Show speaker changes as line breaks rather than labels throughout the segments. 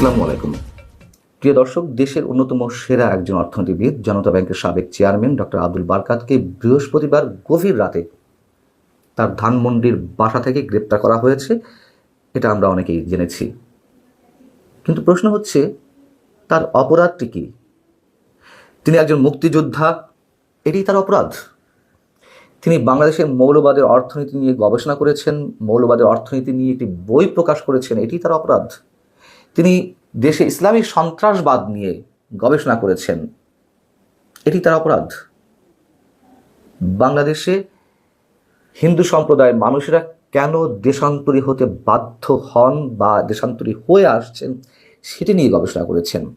আসসালামু আলাইকুম। প্রিয় দর্শক, দেশের অন্যতম সেরা একজন অর্থনীতিবিদ, জনতা ব্যাংকের সাবেক চেয়ারম্যান ডক্টর আব্দুল বারকাতকে বৃহস্পতিবার গভীর রাতে তার ধানমন্ডির বাসা থেকে গ্রেপ্তার করা হয়েছে। এটা আমরা অনেকেই জেনেছি। কিন্তু প্রশ্ন হচ্ছে, তার অপরাধটি কী? তিনি একজন মুক্তিযোদ্ধা, এটি তার অপরাধ। তিনি বাংলাদেশের মৌলবাদের অর্থনীতি নিয়ে গবেষণা করেছেন, মৌলবাদের অর্থনীতি নিয়ে একটি বই প্রকাশ করেছেন, এটি তার অপরাধ। তিনি দেশে ইসলামী সন্ত্রাসবাদ নিয়ে গবেষণা করেছেন। এটি তার অপরাধ। বাংলাদেশে হিন্দু সম্প্রদায়ের মানুষেরা কেন দেশান্তরী হতে বাধ্য হন বা দেশান্তরী হয়ে আসছেন সেটি নিয়ে গবেষণা করেছেন।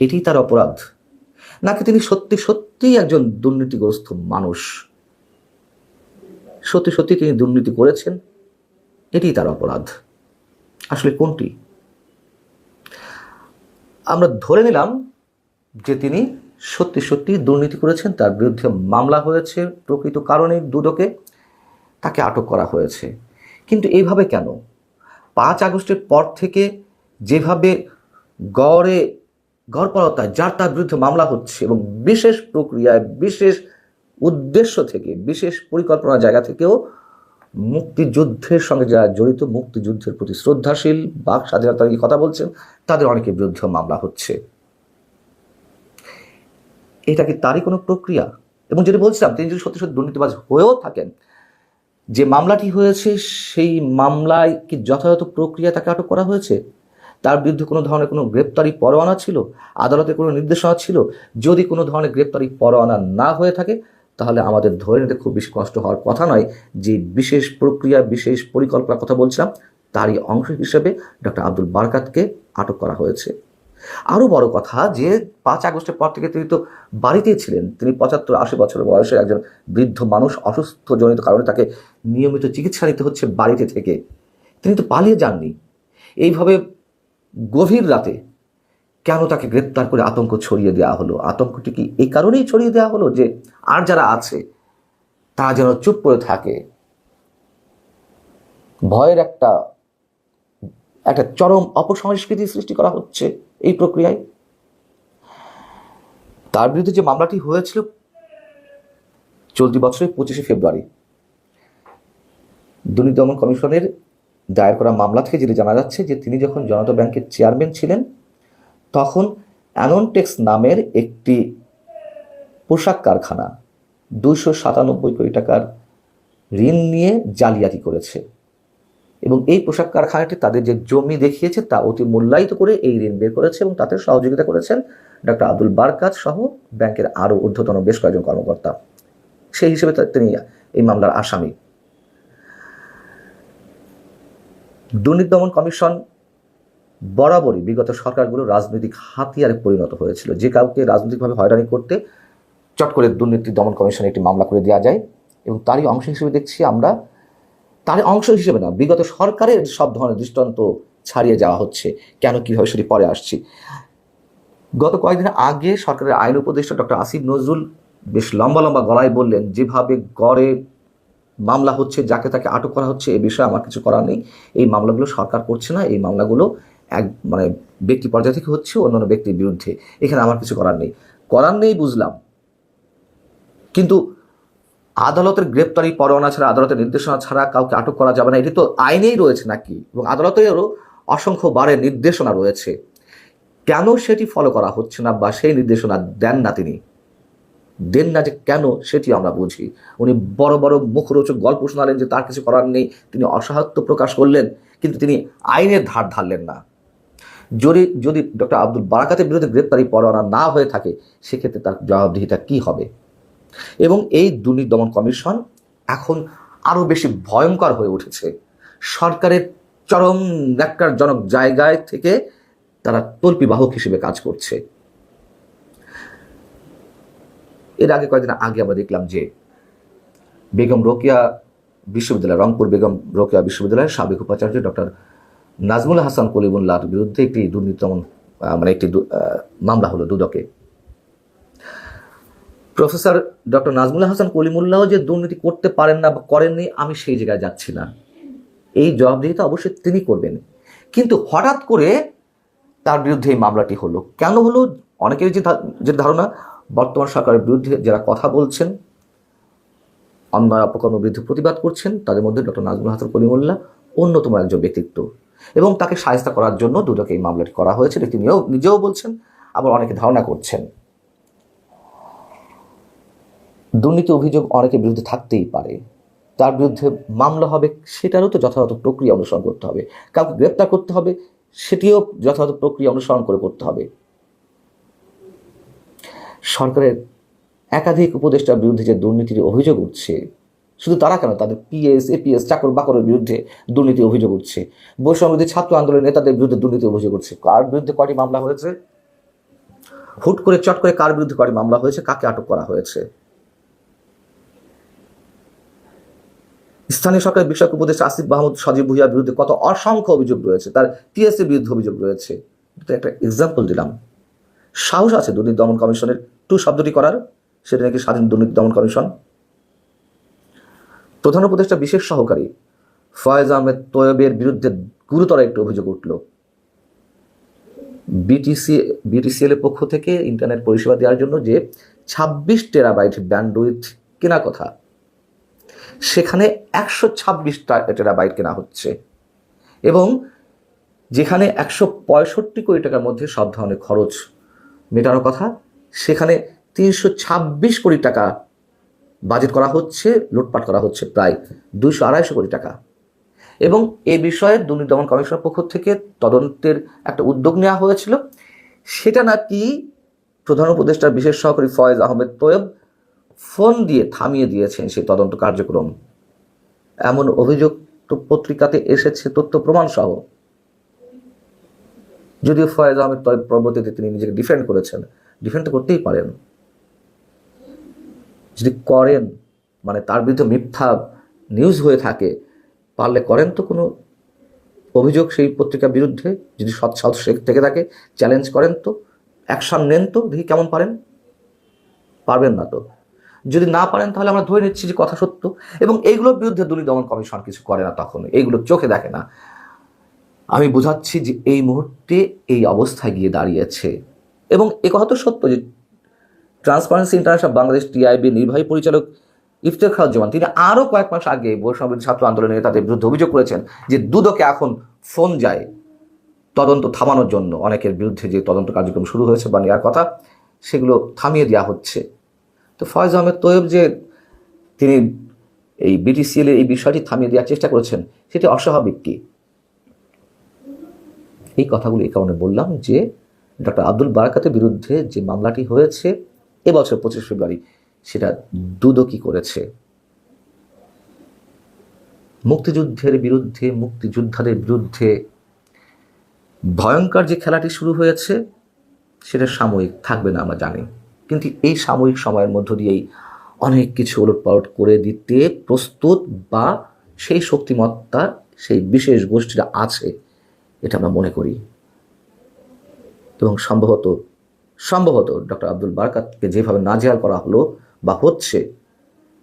এটি তার অপরাধ। নাকি তিনি সত্যি সত্যিই একজন দুর্নীতিগ্রস্ত মানুষ? সত্যি সত্যি তিনি দুর্নীতি করেছেন? এটি তার অপরাধ। আসলে কোনটি? আমরা ধরে নিলাম যে তিনি সত্যি সত্যি দুর্নীতি করেছেন, তার বিরুদ্ধে মামলা হয়েছে, প্রকৃত কারণে দুদকে তাকে আটক করা হয়েছে। কিন্তু এইভাবে কেন? পাঁচ আগস্টের পর থেকে যেভাবে গড়ে, গড়পরতায় যার তার বিরুদ্ধে মামলা হচ্ছে এবং বিশেষ প্রক্রিয়ায়, বিশেষ উদ্দেশ্য থেকে, বিশেষ পরিকল্পনার জায়গা থেকেও মুক্তিযুদ্ধের সঙ্গে যারা জড়িত, মুক্তিযুদ্ধের প্রতি শ্রদ্ধাশীল, বাক স্বাধীনতা নিয়ে কথা বলছেন, তাদের অনেকের বিরুদ্ধে মামলা হচ্ছে। এটা কি তারই কোনো প্রক্রিয়া? এবং যেটা বলছিলাম, তিনি যদি সত্যি সত্যি দুর্নীতিবাজ হয়েও থাকেন, যে মামলাটি হয়েছে, সেই মামলায় কি যথাযথ প্রক্রিয়া তাকে আটক করা হয়েছে? তার বিরুদ্ধে কোনো ধরনের কোনো গ্রেপ্তারি পরোয়ানা ছিল? আদালতে কোনো নির্দেশনা ছিল? যদি কোনো ধরনের গ্রেপ্তারি পরোয়ানা না হয়ে থাকে তাহলে আমাদের ধরে নিতে খুব বেশি কষ্ট হওয়ার কথা নয় যে বিশেষ প্রক্রিয়া, বিশেষ পরিকল্পনার কথা বলছিলাম, তারই অংশ হিসেবে ডক্টর আব্দুল বারকাতকে আটক করা হয়েছে। আরও বড় কথা যে পাঁচ আগস্টের পর থেকে তিনি তো বাড়িতেই ছিলেন। তিনি পঁচাত্তর আশি বছর বয়সে একজন বৃদ্ধ মানুষ, অসুস্থজনিত কারণে তাকে নিয়মিত চিকিৎসা নিতে হচ্ছে বাড়িতে থেকে। তিনি তো পালিয়ে যাননি। এইভাবে গভীর রাতে কেন তাকে গ্রেপ্তার করে আতঙ্ক ছড়িয়ে দেওয়া হলো? আতঙ্কটি কি এই কারণেই ছড়িয়ে দেওয়া হলো যে আর যারা আছে, তারা যেন চুপ করে থাকে? ভয়ের একটা একটা চরম অপসংস্কৃতি সৃষ্টি করা হচ্ছে এই প্রক্রিয়ায়। তার বিরুদ্ধে যে মামলাটি হয়েছিল চলতি বছরের পঁচিশে ফেব্রুয়ারি, দুর্নীতি দমন কমিশনের দায়ের করা মামলা থেকে যেটি জানা যাচ্ছে যে তিনি যখন জনতা ব্যাংকের চেয়ারম্যান ছিলেন তখন অ্যাননটেক্স নামের একটি পোশাক কারখানা দুইশো সাতানব্বই কোটি টাকার ঋণ নিয়ে জালিয়াতি করেছে। এবং এই পোশাক কারখানাটি তাদের যে জমি দেখিয়েছে তা অতি মূল্যায়িত করে এই ঋণ বের করেছে এবং তাতে সহযোগিতা করেছেন ডক্টর আব্দুল বারকাত সহ ব্যাংকের আরও ঊর্ধ্বতন বেশ কয়েকজন কর্মকর্তা। সেই হিসেবে তিনি এই মামলার আসামি। দুর্নীতি দমন কমিশন বরাবরই বিগত সরকারগুলো রাজনৈতিক হাতিয়ারে পরিণত হয়েছিল। যে কাউকে রাজনৈতিকভাবে হয়রানি করতে চট করে দুর্নীতি দমন কমিশনে একটি মামলা করে দেওয়া যায় এবং তারই অংশ হিসেবে দেখছি আমরা তার অংশ হিসেবে না, বিগত সরকারের সব ধরনের দৃষ্টান্ত ছাড়িয়ে যাওয়া হচ্ছে, কেন কীভাবে সেটি পরে আসছি। গত কয়েকদিন আগে সরকারের আইন উপদেষ্টা ডক্টর আসিফ নজরুল বেশ লম্বা লম্বা গলায় বললেন, যেভাবে গড়ে মামলা হচ্ছে, যাকে তাকে আটক করা হচ্ছে, এ বিষয়ে আমার কিছু করার নেই। এই মামলাগুলো সরকার করছে না, এই মামলাগুলো এক মানে ব্যক্তি পর্যায় থেকে হচ্ছে অন্যান্য ব্যক্তির বিরুদ্ধে। এখানে আমার কিছু করার নেই। করার নেই বুঝলাম। কিন্তু আদালতের গ্রেপ্তারি পরোয়ানা ছাড়া, আদালতের নির্দেশনা ছাড়া কাউকে আটক করা যাবে না, এটি তো আইনেই রয়েছে নাকি? এবং আদালতেরও অসংখ্য বারের নির্দেশনা রয়েছে। কেন সেটি ফলো করা হচ্ছে না বা সেই নির্দেশনা দেন না তিনি? দেন না যে কেন সেটি আমরা বুঝি। উনি বড় বড় মুখরোচক গল্প শোনালেন যে তার কিছু করার নেই, তিনি অসহায়ত্ব প্রকাশ করলেন, কিন্তু তিনি আইনের ধার ধারলেন না। যদি যদি ডক্টর আব্দুল বারাকাতের বিরুদ্ধে গ্রেপ্তারি পরোয়ানা না হয়ে থাকে, সেক্ষেত্রে তার জবাবদিহিতা কী হবে? এবং এই দুর্নীতি দমন কমিশন এখন আরও বেশি ভয়ঙ্কর হয়ে উঠেছে। সরকারের চরম ন্যাক্কারজনক জায়গায় থেকে তারা তল্পিবাহক হিসেবে কাজ করছে। এর আগে কয়েকদিন আগে আমরা দেখলাম যে বেগম রোকেয়া বিশ্ববিদ্যালয়, রংপুর বেগম রোকেয়া বিশ্ববিদ্যালয়ের সাবেক উপাচার্য ডক্টর নাজমুল হাসান কলিমুল্লাহর বিরুদ্ধে একটি দুর্নীতি দমন মানে একটি মামলা হলো দুদকে। প্রফেসর ডক্টর নাজমুল হাসান কলিমুল্লাহ যে দুর্নীতি করতে পারেন না বা করেননি, আমি সেই জায়গায় যাচ্ছি না। এই জবাবদিহিতা অবশ্যই তিনি করবেন। কিন্তু হঠাৎ করে তার বিরুদ্ধে এই মামলাটি হলো। কেন হলো? অনেকের যে যে ধারণা, বর্তমান সরকারের বিরুদ্ধে যারা কথা বলছেন, অন্যায় অপকর্মের বিরুদ্ধে প্রতিবাদ করছেন, তাদের মধ্যে ডক্টর নাজমুল হাসান কলিমুল্লাহ অন্যতম একজন ব্যক্তিত্ব। এবং তাকে সাহায্য করার জন্য দুদকে এই মামলাটি করা হয়েছে। তিনিও নিজেও বলছেন, আবার অনেকে ধারণা করছেন। দুর্নীতি অভিযোগ অনেকের বিরুদ্ধে থাকতেই পারে। তার বিরুদ্ধে মামলা হবে, সেটারও তো যথাযথ প্রক্রিয়া অনুসরণ করতে হবে। কাউকে গ্রেপ্তার করতে হবে, সেটিও যথাযথ প্রক্রিয়া অনুসরণ করে করতে হবে। সরকারের একাধিক উপদেষ্টার বিরুদ্ধে যে দুর্নীতির অভিযোগ উঠছে শুধু তারা কেন? তাদের পিএস এপিএস চাকর বাকরের বিরুদ্ধে দুর্নীতি অভিযোগ উঠছে। বৈষম্যবিরোধী ছাত্র আন্দোলনের নেতাদের বিরুদ্ধে দুর্নীতি অভিযোগ উঠছে। কার বিরুদ্ধে কয়টি মামলা হয়েছে? হুট করে, চট করে কার বিরুদ্ধে কয়টি মামলা হয়েছে? কাকে আটক করা হয়েছে? স্থানীয় সরকারের বিষয়ক উপদেষ্টা আসিফ মাহমুদ সজীব ভুইয়ার বিরুদ্ধে কত অসংখ্য অভিযোগ রয়েছে। তার টিএসসির বিরুদ্ধে অভিযোগ রয়েছে। একটা এক্সাম্পল দিলাম। সাহস আছে দুর্নীতি দমন কমিশনের। টু শব্দটি করার। সেটা নাকি স্বাধীন দুর্নীতি দমন কমিশন? প্রধান উপদেষ্টা বিশেষ সহকারী ফয়েজ আহমেদ তৈয়বের বিরুদ্ধে গুরুতর একটি অভিযোগ উঠল। বিটিসি বিটিসিএল এর পক্ষ থেকে ইন্টারনেট পরিষেবা দেওয়ার জন্য যে ছাব্বিশ টেরাবাইট ব্যান্ডউইথ কেনা কথা, সেখানে একশো ছাব্বিশ টেরাবাইট কেনা হচ্ছে এবং যেখানে একশো পঁয়ষট্টি কোটি টাকার মধ্যে সব ধরনের খরচ মেটানোর কথা, সেখানে তিনশো ছাব্বিশ কোটি টাকা বাজেট করা হচ্ছে, লুটপাট করা হচ্ছে প্রায় দুইশো আড়াইশো কোটি টাকা। এবং এ বিষয়ে দুর্নীতি দমন কমিশনের পক্ষ থেকে তদন্তের একটা উদ্যোগ নেওয়া হয়েছিল। সেটা নাকি প্রধান উপদেষ্টার বিশেষ সহকারী ফয়েজ আহমেদ তোয়েব ফোন দিয়ে থামিয়ে দিয়েছেন সেই তদন্ত কার্যক্রম। এমন অভিযোগ তো পত্রিকাতে এসেছে, তথ্য প্রমাণ সহ। যদিও ফয়েজ আহমেদ তয়েব পরবর্তীতে তিনি নিজেকে ডিফেন্ড করেছেন ডিফেন্ড করতেই পারেন। যদি করেন মানে তার বিরুদ্ধে মিথ্যা নিউজ হয়ে থাকে, পারলে করেন তো কোনো অভিযোগ সেই পত্রিকার বিরুদ্ধে? যদি সৎ সাহস থেকে থাকে চ্যালেঞ্জ করেন তো? অ্যাকশন নেন তো? দেখি কেমন পারেন? পারবেন না তো। যদি না পারেন, তাহলে আমরা ধরে নিচ্ছি যে কথা সত্য। এবং এইগুলোর বিরুদ্ধে দুর্নীতি দমন কমিশন কিছু করে না তখন। এইগুলো চোখে দেখে না। আমি বোঝাচ্ছি যে এই মুহূর্তে এই অবস্থায় গিয়ে দাঁড়িয়েছে। এবং এ কথা তো সত্য যে ট্রান্সপারেন্সি ইন্টারন্যাশনাল বাংলাদেশ টিআইবি নির্বাহী পরিচালক ইফতেখারুজ্জামান তিনি আরও কয়েক মাস আগে বৈষ্ণবী ছাত্র আন্দোলনের তাদের বিরুদ্ধে অভিযোগ করেছেন যে দুদকে এখন ফোন যায় তদন্ত থামানোর জন্য। অনেকের বিরুদ্ধে যে তদন্ত কার্যক্রম শুরু হয়েছে বা নেওয়ার কথা, সেগুলো থামিয়ে দেওয়া হচ্ছে। তো ফয়েজ আহমেদ তোয়েব যে তিনি এই বিটিসিএল এই বিষয়টি থামিয়ে দেওয়ার চেষ্টা করেছেন, সেটি অস্বাভাবিক কি? এই কথাগুলো এই কারণে বললাম যে ডক্টর আব্দুল বারাকাতের বিরুদ্ধে যে মামলাটি হয়েছে এবছর পঁচিশ ফেব্রুয়ারি সেটা দুদকি করেছে। মুক্তিযুদ্ধের বিরুদ্ধে, মুক্তিযোদ্ধাদের বিরুদ্ধে ভয়ঙ্কর যে খেলাটি শুরু হয়েছে, সেটা সাময়িক থাকবে না, আমরা জানি। কিন্তু এই সাময়িক সময়ের মধ্য দিয়েই অনেক কিছু ওলটপালট করে দিতে প্রস্তুত বা সেই শক্তিমত্তা, সেই বিশেষ গোষ্ঠীটা আছে, এটা আমরা মনে করি। এবং সম্ভবত সম্ভবত ডক্টর আব্দুল বারকাতকে যেভাবে নাজেহাল করা হলো বা হচ্ছে,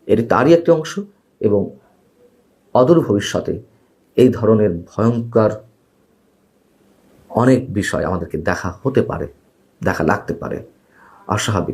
এটি তারই একটি অংশ এবং অদূর ভবিষ্যতে এই ধরনের ভয়ঙ্কর অনেক বিষয় আমাদেরকে দেখা হতে পারে, দেখা লাগতে পারে। অস্বাভাবিক।